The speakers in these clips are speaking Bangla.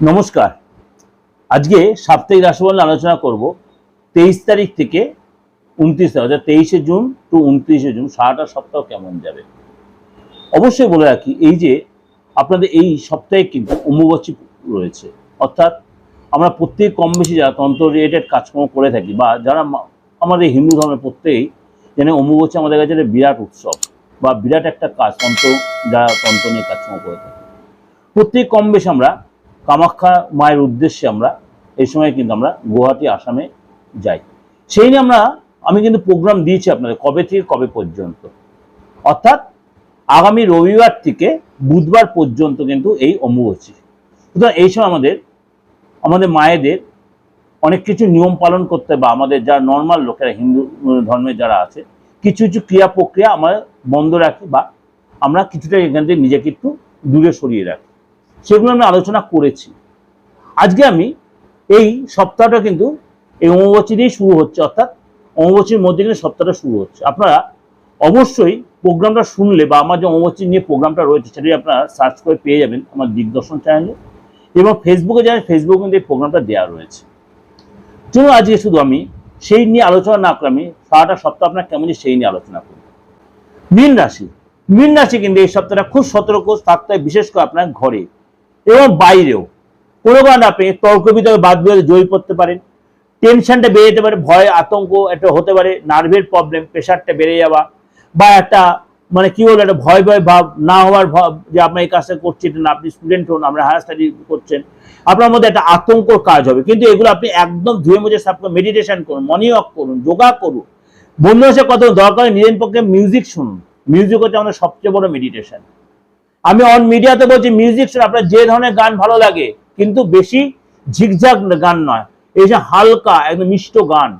নমস্কার। আজকে সাপ্তাহিক রাশিফল আলোচনা করব। তেইশ তারিখ থেকে উনত্রিশ তারিখ, অর্থাৎ তেইশে জুন টু উনত্রিশে জুন, সারাটা সপ্তাহ কেমন যাবে? অবশ্যই বলে রাখি, এই যে আপনাদের এই সপ্তাহে কিন্তু অম্বুবাচী রয়েছে। অর্থাৎ আমরা প্রত্যেক কম বেশি যারা তন্ত্র রিলেটেড কাজকর্ম করে থাকি বা যারা আমাদের হিন্দু ধর্মের প্রত্যেকেই যেন অম্বুবাচী আমাদের কাছে বিরাট উৎসব বা বিরাট একটা কাজ, তন্ত্র যারা তন্ত্র নিয়ে কাজকর্ম করে থাকি। প্রত্যেক কম বেশি আমরা কামাখ্যা মায়ের উদ্দেশ্যে আমরা এই সময় কিন্তু আমরা গুয়াহাটি আসামে যাই। সেই নিয়ে আমরা আমি কিন্তু প্রোগ্রাম দিয়েছি আপনাদের কবে থেকে কবে পর্যন্ত। অর্থাৎ আগামী রবিবার থেকে বুধবার পর্যন্ত কিন্তু এই অম্বুবাচী। সুতরাং এই সময় আমাদের আমাদের মায়েদের অনেক কিছু নিয়ম পালন করতে বা আমাদের যারা নর্মাল লোকেরা হিন্দু উম, ধর্মের যারা আছে কিছু কিছু ক্রিয়া প্রক্রিয়া আমরা বন্ধ রাখি বা আমরা কিছুটা এখান থেকে নিজেকে একটু দূরে সরিয়ে রাখি। সেগুলো আমি আলোচনা করেছি। আজকে আমি এই সপ্তাহটা কিন্তু এই অমাবচী দিয়েই শুরু হচ্ছে, অর্থাৎ অমাবচীর মধ্যে কিন্তু সপ্তাহটা শুরু হচ্ছে। আপনারা অবশ্যই প্রোগ্রামটা শুনলে বা আমার যে অমাবচী নিয়ে প্রোগ্রামটা রয়েছে সেটাই আপনারা সার্চ করে পেয়ে যাবেন আমার দিগদর্শন চ্যানেলে এবং ফেসবুকে যাবেন ফেসবুকে কিন্তু এই প্রোগ্রামটা দেওয়া রয়েছে। চলুন আজকে শুধু আমি সেই নিয়ে আলোচনা না করে আমি সারাটা সপ্তাহ আপনার কেমন সেই নিয়ে আলোচনা করি মীন রাশি। মীন রাশি কিন্তু এই সপ্তাহটা খুব সতর্ক থাকতে হয়, বিশেষ করে আপনার ঘরে। এবং বাইরেও, কোনো কারণে আপনি তর্ক বিতর্কে বাদ বিবাদে জয়ী পড়তে পারেন। টেনশনটা বেড়ে যেতে পারে, ভয়, আতঙ্ক একটা হতে পারে, নার্ভের প্রবলেম প্রেশারটা বেড়ে যাওয়া, বা একটা মানে কি বলব, একটা ভয় ভয় ভাব না হওয়ার ভাব যে আপনার এই কাজটা করছেন না, আপনি স্টুডেন্ট হন, আমরা হায়ার স্টাডি করছেন, আপনার মধ্যে একটা আতঙ্ক কাজ হবে। কিন্তু এগুলো আপনি একদম ধুয়ে মুছে সাফ মেডিটেশন করুন মর্নিং করুন যোগা করুন। বন্ধু সাথে কত দরকার নিজের পক্ষে মিউজিক শুনুন। মিউজিক হচ্ছে আমাদের সবচেয়ে বড় মেডিটেশন আমি অন মিডিয়াতে বলছি মিউজিক আপনার যে ধরনের গান ভালো লাগে, কিন্তু বেশি ঝিকঝাক গান নয়। এই যে হালকা, একদম মিষ্ট গান।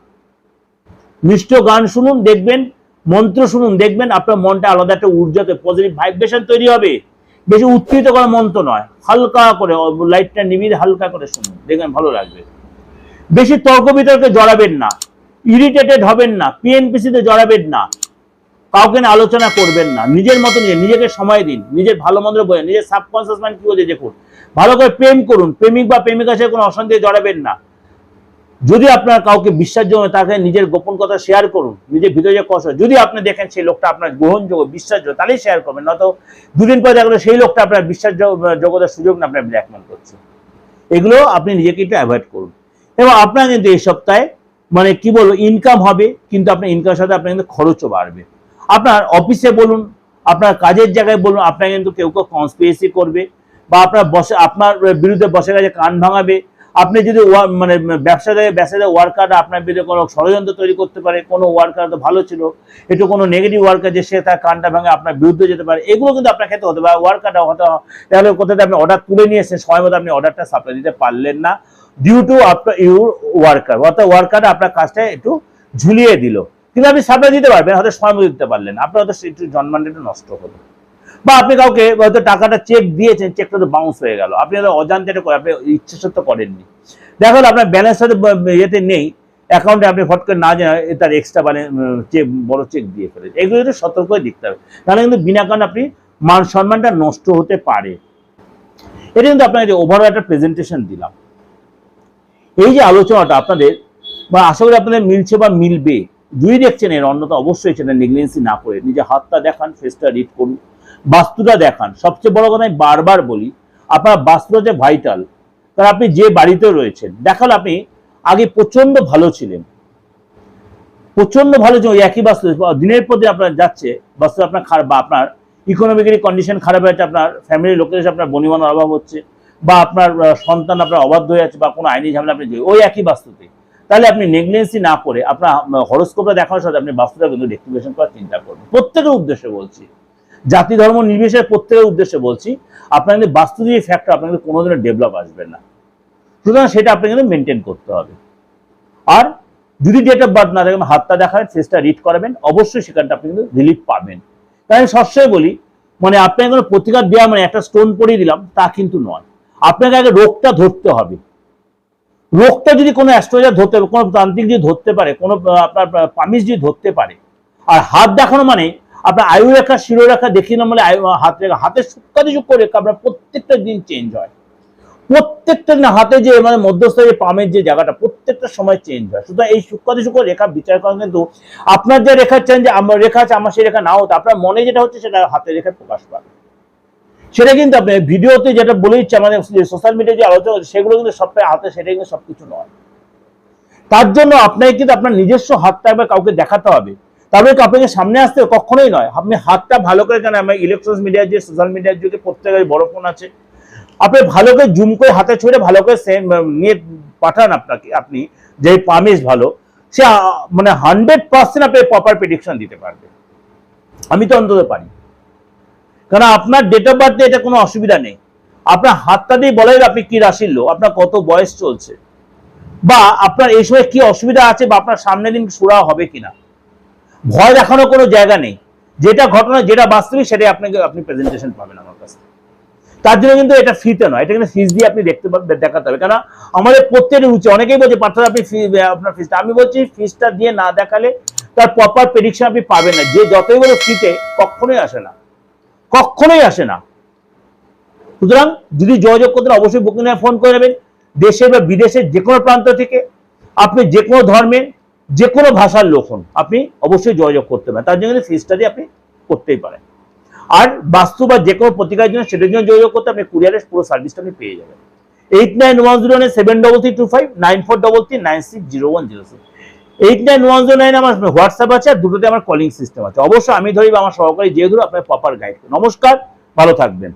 মিষ্ট গান শুনুন, দেখবেন, মন্ত্র শুনুন, দেখবেন আপনার মনটা আলাদা একটা ঊর্জাতে পজিটিভ ভাইব্রেশন তৈরি হবে। বেশি উত্তেজিত করা মন্ত্র নয়। হালকা করে লাইটটা নিবিড়, হালকা করে শুনুন, দেখবেন ভালো লাগবে। বেশি তর্ক বিতর্কে জড়াবেন না। ইরিটেটেড হবেন না। পিএনপিসিতে জড়াবেন না। কাউকে নিয়ে আলোচনা করবেন না। নিজের মতো নিজে নিজেকে সময় দিন নিজের ভালো মন্দ বোঝেন নিজের সাবকনসিয়াস মাইন্ড কি বোঝে দেখুন ভালো করে প্রেম করুন প্রেমিক বা প্রেমিকার সাথে কোনো অশান্তিতে জড়াবেন না। যদি আপনার কাউকে বিশ্বাসযোগ্য হয়, তাকে নিজের গোপন কথা শেয়ার করুন নিজের ভিতরে যে কষ্ট। যদি আপনি দেখেন সেই লোকটা আপনার গ্রহণযোগ্য বিশ্বাসযোগ্য তাহলেই শেয়ার করবেন নয়তো দুদিন পরে দেখল সেই লোকটা আপনার বিশ্বাসযোগ্যতার সুযোগ না আপনার ব্ল্যাকমেল করছে। এগুলো আপনি নিজেকে একটু অ্যাভয়েড করুন। এবং আপনার কিন্তু এই সপ্তাহে মানে কি বলব ইনকাম হবে কিন্তু আপনার ইনকামের সাথে আপনার কিন্তু খরচও বাড়বে। আপনার অফিসে বলুন, আপনার কাজের জায়গায় বলুন, আপনার কিন্তু কেউ কেউ কনস্পিরেসি করবে বা আপনার বসে, আপনার বিরুদ্ধে বসে গেছে, কান ভাঙাবে। আপনি যদি মানে ব্যবসা জায়গায় ব্যবসা ওয়ার্কার আপনার বিরুদ্ধে কোনো ষড়যন্ত্র তৈরি করতে পারে, কোনো ওয়ার্কার তো ভালো ছিল, একটু কোনো নেগেটিভ ওয়ার্কার যে সে তার কানটা ভাঙে, আপনার বিরুদ্ধে যেতে পারে, এগুলো কিন্তু আপনার ক্ষেত্রে হতে পারে। ওয়ার্কারটা হতে তাহলে কোথাও আপনি অর্ডার তুলে নিয়ে এসেছেন, সময় মতো আপনি অর্ডারটা সাপ্লাই দিতে পারলেন না। ডিউ টু আপনার ইউর ওয়ার্কার অর্থাৎ ওয়ার্কার আপনার কাজটা একটু ঝুলিয়ে দিল। কিন্তু আপনি সাপ্লাই দিতে পারবেন, হয়তো সময় মতো দিতে পারলেন। আপনার হয়তো একটু জন্মানটা নষ্ট হলো। বা আপনি কাউকে হয়তো টাকাটা চেক দিয়েছেন চেকটা তো বাউন্স হয়ে গেল। আপনি হয়তো অজান্তে এটা আপনি ইচ্ছে সত্য করেননি। দেখা গেলো আপনার ব্যালেন্স হয়তো ইয়েতে নেই অ্যাকাউন্টে আপনি ফট করে না জানা তার এক্সট্রা মানে চেক বড় চেক দিয়ে ফেলেন এগুলো একটু সতর্ক হয়ে দেখতে হবে। তাহলে কিন্তু বিনা কারণে আপনি মান সম্মানটা নষ্ট হতে পারে। এটা কিন্তু আপনাকে ওভারঅল একটা প্রেজেন্টেশন দিলাম। এই যে আলোচনাটা আপনাদের, বা আশা করি আপনাদের মিলছে বা মিলবে যদি দেখছেন এর অন্যতা অবশ্যই সেটা নেগলেন্সি না করে। নিজে হাতটা দেখান ফেসটা রিড করুন। বাস্তুটা দেখান। সবচেয়ে বড় কথা আমি বারবার বলি, আপনার বাস্তুটা যে ভাইটাল কারণ আপনি যে বাড়িতে রয়েছেন, দেখাল আপনি আগে প্রচণ্ড ভালো ছিলেন। প্রচণ্ড ভালো ছিল ওই একই বাস্তু। দিনের পর দিন আপনার যাচ্ছে, বাস্তু আপনার খারাপ বা আপনার ইকোনমিক্যালি কন্ডিশন খারাপ হয়েছে আপনার ফ্যামিলির লোকের সাথে আপনার বনিমানের অভাব হচ্ছে, বা আপনার সন্তান আপনার অবাধ্য হয়ে যাচ্ছে, বা কোনো আইনি ঝামেলা আপনি ওই একই বাস্তুতে। তাহলে আপনি নেগলেন্সি না করে আপনার হরস্কোপটা দেখানোর সাথে আপনি বাস্তুটা কিন্তু ডেক্টিভেশন করার চিন্তা করবেন। প্রত্যেকের উদ্দেশ্যে বলছি। জাতি, ধর্ম নির্বিশেষে প্রত্যেকের উদ্দেশ্যে বলছি, আপনার কিন্তু বাস্তু দিয়ে ফ্যাক্টর আপনার কিন্তু কোনোদিনও ডেভেলপ আসবে না। সুতরাং সেটা আপনাকে কিন্তু মেনটেন করতে হবে। আর যদি ডেট অফ বার্থ না থাকে হাতটা দেখাবেন ফেসটা রিড করাবেন, অবশ্যই সেখানটা আপনি কিন্তু রিলিফ পাবেন। তাই আমি সবসময় বলি মানে আপনাকে কোনো প্রতিকার দেওয়া মানে একটা স্টোন পরিয়ে দিলাম, তা কিন্তু নয়। আপনাকে আগে রোগটা ধরতে হবে। রোগটা যদি কোনো অ্যাস্ট্রোলজার ধরতে কোনো তান্ত্রিক যদি ধরতে পারে, কোনো আপনার পামিশ যদি ধরতে পারে, আর হাত দেখানো মানে আপনার আয়ু রেখা শিরোরেখা দেখিয়ে না মানে হাত রেখা, হাতের সূক্ষ্মাতি সূক্ষ্ম রেখা আপনার প্রত্যেকটা দিন চেঞ্জ হয়। প্রত্যেকটা হাতে যে মানে মধ্যস্থ যে পামের যে জায়গাটা, প্রত্যেকটা সময় চেঞ্জ হয়। সুতরাং এই সূক্ষ্ম সূক্ষ্ম রেখা বিচার করা কিন্তু আপনার যে রেখা চেঞ্জ আমার রেখা আছে, আমার সেই রেখা না হতো আপনার মনে যেটা হচ্ছে সেটা হাতের রেখা প্রকাশ পাবে। সেটা কিন্তু আপনি ভিডিওতে যেটা বলে দিচ্ছে আমাদের সোশ্যাল মিডিয়ায় যে আলোচনা সেগুলো কিন্তু সবটাই হাতে সেটা কিন্তু সবকিছু নয়। তার জন্য আপনাকে কিন্তু আপনার নিজস্ব হাতটা একবার কাউকে দেখাতে হবে। কি আপনাকে সামনে আসতে? কখনোই নয়। আপনি হাতটা ভালো করে কেন আমার ইলেকট্রনিক্স মিডিয়ার যে সোশ্যাল মিডিয়ার যুগে প্রত্যেকের বড় ফোন আছে। আপনি ভালো করে জুম করে হাতে ছুঁড়ে ভালো করে নিয়ে পাঠান আপনাকে, আপনি, যে পামিস ভালো। সে মানে হান্ড্রেড পার্সেন্ট আপনি প্রপার প্রেডিকশন দিতে পারবে আমি তো অন্তত পারি। কারণ আপনার ডেট অফ বার্থে এটা কোনো অসুবিধা নেই। আপনার হাতটা দিয়ে বলাই আপনি কি রাশির লোক, আপনার কত বয়স চলছে, বা আপনার এই সময় কি অসুবিধা আছে, বা আপনার সামনের দিন সুরা হবে কিনা। ভয় দেখানোর কোনো জায়গা নেই। যেটা ঘটনা, যেটা বাস্তবিক, সেটাই আপনাকে, আপনি প্রেজেন্টেশন পাবেন আমার কাছে তার জন্য কিন্তু এটা ফিতে নয়, এটা কিন্তু ফিস দিয়ে আপনি দেখতে দেখাতে হবে। কেন আমাদের প্রত্যেকের রুচি, অনেকেই বলছে পার্থ আপনি আপনার ফিসটা আমি বলছি ফিসটা দিয়ে না দেখালে তার প্রপার প্রেডিকশন আপনি পাবেন না। যে যতই বলে ফিতে কখনোই আসে না। কখনোই আসে না। সুতরাং যদি যোগাযোগ করতে হয়, অবশ্যই বুকিং ফোন করে নেবেন। দেশে বা বিদেশের যে কোনো প্রান্ত থেকে আপনি যে কোনো ধর্মের যে কোনো ভাষার লোক হন আপনি অবশ্যই যোগাযোগ করতে পারেন। তার জন্য ফিসটা দিয়ে আপনি করতেই পারেন। আর বাস্তু বা যে কোনো প্রতিকারের জন্য সেটার জন্য যোগাযোগ করতে আপনি কুরিয়ারের পুরো সার্ভিসটা আপনি পেয়ে যাবেন। Eight nine one zero seven double three two five nine four double three nine six zero one zero six eight nine one zero nine আমার হোয়াটসঅ্যাপ আছে আর দুটোতে আমার কলিং সিস্টেম আছে। অবশ্যই আমি ধরি বা আমার সহকারী যেহেতু আপনার প্রপার গাইড নমস্কার, ভালো থাকবেন।